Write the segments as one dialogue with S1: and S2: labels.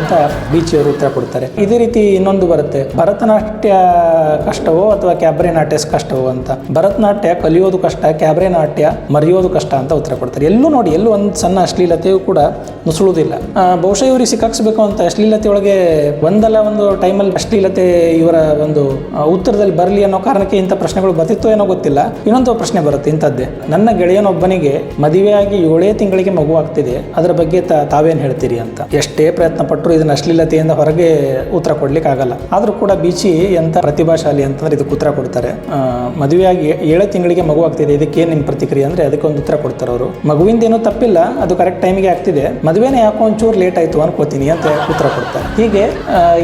S1: ಅಂತ ಬೀಚಿಯವರು ಉತ್ತರ ಕೊಡ್ತಾರೆ. ಇದೇ ರೀತಿ ಇನ್ನೊಂದು ಬರುತ್ತೆ. ಭರತನಾಟ್ಯ ಕಷ್ಟವೋ ಅಥವಾ ಕ್ಯಾಬ್ರೆ ನಾಟ್ಯ ಕಷ್ಟವೋ ಅಂತ. ಭರತನಾಟ್ಯ ಕಲಿಯೋದು ಕಷ್ಟ ಕ್ಯಾಬ್ರೆ ನಾಟ್ಯ ಮರೆಯೋದು ಕಷ್ಟ ಅಂತ ಉತ್ತರ ಕೊಡ್ತಾರೆ. ಎಲ್ಲೂ ನೋಡಿ, ಎಲ್ಲೂ ಒಂದು ಸಣ್ಣ ಅಶ್ಲೀಲತೆಯೂ ಕೂಡ ನುಸುಳುವುದಿಲ್ಲ. ಬಹುಶಃ ಇವ್ರಿಗೆ ಸಿಕ್ಕಾಕ್ಸ್ಬೇಕು ಅಂತ ಅಶ್ಲೀಲತೆ ಒಳಗೆ ಒಂದಲ್ಲ ಒಂದು ಟೈಮಲ್ಲಿ ಅಶ್ಲೀಲತೆ ಇವರ ಒಂದು ಉತ್ತರದಲ್ಲಿ ಬರಲಿ ಅನ್ನೋ ಕಾರಣಕ್ಕೆ ಇಂಥ ಪ್ರಶ್ನೆಗಳು ಬರ್ತಿತ್ತು ಏನೋ ಗೊತ್ತಿಲ್ಲ. ಇನ್ನೊಂದು ಪ್ರಶ್ನೆ ಬರುತ್ತೆ ಇಂಥದ್ದೇ. ನನ್ನ ಗೆಳೆಯನೊಬ್ಬನಿಗೆ ಮದುವೆಯಾಗಿ ಏಳೇ ತಿಂಗಳಿಗೆ ಮಗು ಆಗ್ತಿದೆ. ಅದರ ಬಗ್ಗೆ ತಾವೇನು ಹೇಳ್ತೀರಿ ಅಂತ. ಎಷ್ಟೇ ಪ್ರಯತ್ನ ಪಟ್ಟರು ಇದನ್ನ ಅಶ್ಲೀಲತೆಯಿಂದ ಹೊರಗೆ ಉತ್ತರ ಕೊಡ್ಲಿಕ್ಕೆ ಆಗಲ್ಲ ಆದರೂ ಕೂಡ ಬೀಚಿ ಎಂಥ ಪ್ರತಿಭಾಶಾಲಿ ಅಂತಂದ್ರೆ ಇದಕ್ಕೆ ಉತ್ತರ ಕೊಡ್ತಾರೆ. ಮದುವೆಯಾಗಿ ಏಳು ತಿಂಗಳಿಗೆ ಮಗು ಆಗ್ತಿದೆ. ಇದಕ್ಕೆ ಏನು ನಿಮ್ಮ ಪ್ರತಿಕ್ರಿಯೆ ಅಂದ್ರೆ ಅದಕ್ಕೆ ಒಂದು ಉತ್ತರ ಕೊಡ್ತಾರೆ ಅವರು. ಮಗುವಿಂದ ಏನೂ ತಪ್ಪಿಲ್ಲ, ಅದು ಕರೆಕ್ಟ್ ಟೈಮಿಗೆ ಆಗ್ತಿದೆ. ಮದುವೆನೇ ಯಾಕೋ ಒಂಚೂರು ಲೇಟ್ ಆಯಿತು ಅನ್ಕೋತೀನಿ ಅಂತ ಉತ್ತರ ಕೊಡ್ತಾರೆ. ಹೀಗೆ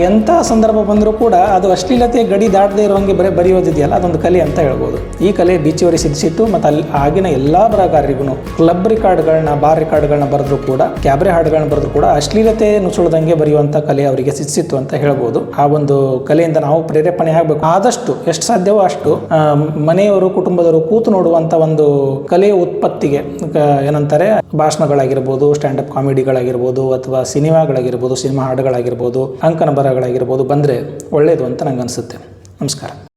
S1: ಎಂಥ ಸಂದರ್ಭ ಬಂದರೂ ಕೂಡ ಅದು ಅಶ್ಲೀಲತೆ ಗಡಿ ದಾಟದೇ ಇರೋಂಗೆ ಬರೀ ಬರೆಯೋದಿದೆಯಲ್ಲ, ಅದೊಂದು ಕಲೆ ಅಂತ ಹೇಳ್ಬೋದು. ಈ ಕಲೆ ಬೀಚಿಯವರಿಗೆ ಸಿದ್ಧಿಸಿತ್ತು ಮತ್ತು ಅಲ್ಲಿ ಆಗಿನ ಎಲ್ಲ ಬರಹಗಾರರಿಗೂ ಕ್ಲಬ್ ರೆಕಾರ್ಡ್ಗಳನ್ನ ಬಾರ್ ರೆಕಾರ್ಡ್ಗಳನ್ನ ಬರೆದ್ರು ಕೂಡ ಕ್ಯಾಬ್ರೆ ಹಾಡುಗಳನ್ನ ಬರೆದ್ರು ಕೂಡ ಅಶ್ಲೀಲತೆ ನುಸುಳದಂಗೆ ಬರೆಯುವಂಥ ಕಲೆ ಅವರಿಗೆ ಸಿಕ್ಸಿತ್ತು ಅಂತ ಹೇಳ್ಬೋದು. ಆ ಒಂದು ಕಲೆಯಿಂದ ನಾವು ಪ್ರೇರೇಪಣೆ ಆಗಬೇಕು. ಆದಷ್ಟು ಎಷ್ಟು ಸಾಧ್ಯವೋ ಅಷ್ಟು ಮನೆಯವರು, ಕುಟುಂಬದವರು ಕೂತು ನೋಡುವಂಥ ಒಂದು ಕಲೆಯ ಉತ್ಪತ್ತಿಗೆ ಏನಂತಾರೆ, ಭಾಷಣಗಳಾಗಿರ್ಬೋದು, ಸ್ಟ್ಯಾಂಡಪ್ ಕಾಮಿಡಿಗಳಾಗಿರ್ಬೋದು, ಅಥವಾ ಸಿನಿಮಾಗಳಾಗಿರ್ಬೋದು, ಸಿನಿಮಾ ಹಾಡುಗಳಾಗಿರ್ಬೋದು ಅಂಕನ ಬರಹಗಳಾಗಿರ್ಬೋದು ಬಂದರೆ ಒಳ್ಳೆಯದು ಅಂತ ನಂಗೆ ಅನಿಸುತ್ತೆ ನಮಸ್ಕಾರ.